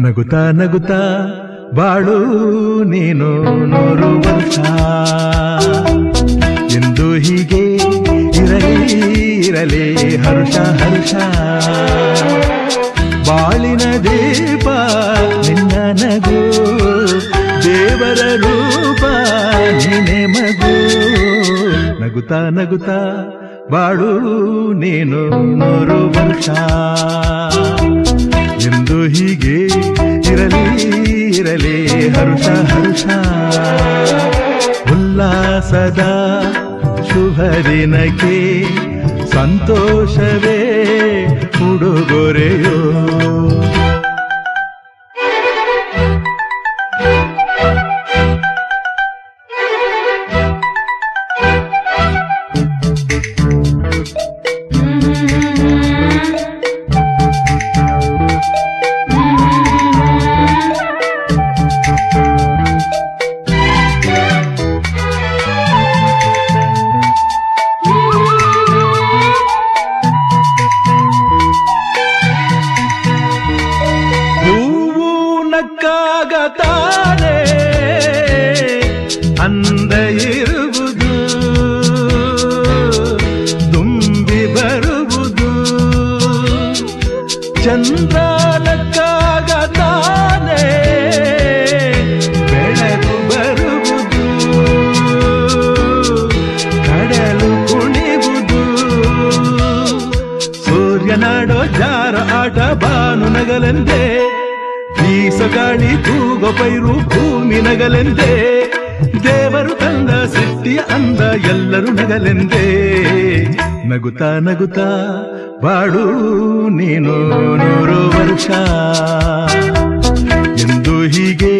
ನಗುತ್ತಾ ನಗುತ್ತಾ ಬಾಳು ನೀನು ನೋರುವಂತ. ಎಂದು ಹೀಗೆ ಇರಲಿ ಇರಲಿ ಹರುಷ ಹರುಷ. ಬಾಳಿನ ದೀಪ ನಿನ್ನ ನಗು. ದೇವರ ರೂಪ, ನೀನೆ ಮಗು. ನಗುತ್ತಾ ನಗುತ್ತಾ ಬಾಳು ನೀನು ನೂರು ವರ್ಷ. ಎಂದು ಹೀಗೆ ಇರಲಿ ಇರಲಿ, ಹರುಷ ಹರುಷ. ಉಲ್ಲಾಸದ ಶುಭರಿನಕ್ಕೆ ಸಂತೋಷವೇ ಉಡುಗೊರೆಯೋ. ನಕ್ಕಾಗ ತಾನೇ ಅಂದ ಇರುವುದು ತುಂಬಿ ಬರುವುದು ಚಂದ್ರ ನಕ್ಕಾಗ ತಾನೇ ಬೆಳಕು ಬರುವುದು ಕಡಲು ಕುಣಿವುದು ಸೂರ್ಯನಾಡೋ ಜಾರ ಆಟ ಬಾನು ನಗಲೆಂದೇ ಬೀಸಗಾಳಿ ತೂಗ ಪೈರು ಭೂಮಿ ನಗಲೆಂದೇ, ದೇವರು ತಂದ ಸೃಷ್ಟಿಯ ಅಂದ ಎಲ್ಲರೂ ನಗಲೆಂದೇ. ನಗುತ್ತಾ ನಗುತ್ತಾ, ಬಾಳು ನೀನು ನೂರು ವರ್ಷ. ಎಂದು ಹೀಗೆ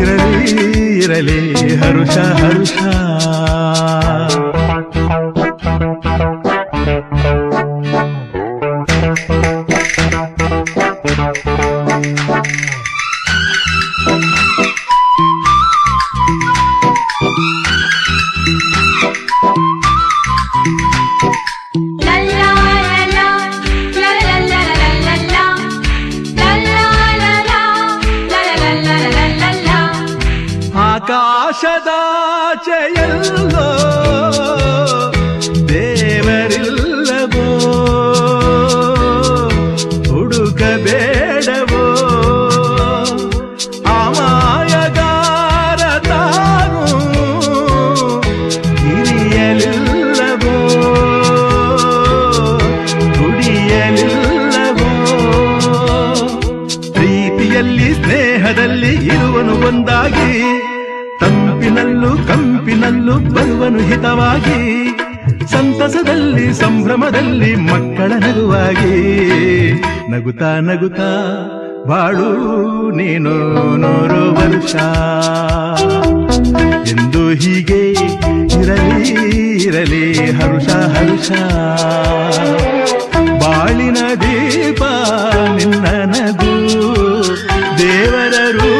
ಇರಲಿ ಇರಲಿ, ಹರುಷ ಹರುಷ. ತಂಪಿನಲ್ಲೂ ಕಂಪಿನಲ್ಲೂ ಬರುವನು ಹಿತವಾಗಿ. ಸಂತಸದಲ್ಲಿ, ಸಂಭ್ರಮದಲ್ಲಿ ಮಕ್ಕಳ ನಗುವಾಗಿ. ನಗುತ್ತಾ ನಗುತ್ತಾ ಬಾಳು, ನೀನು ನೂರು ವರ್ಷ. ಎಂದು ಹೀಗೆ ಇರಲಿ ಇರಲಿ, ಹರುಷ ಹರುಷ. ಬಾಳಿನ ದೀಪ ನಿನ್ನ ನಗು. ದೇವರ ರೂಪ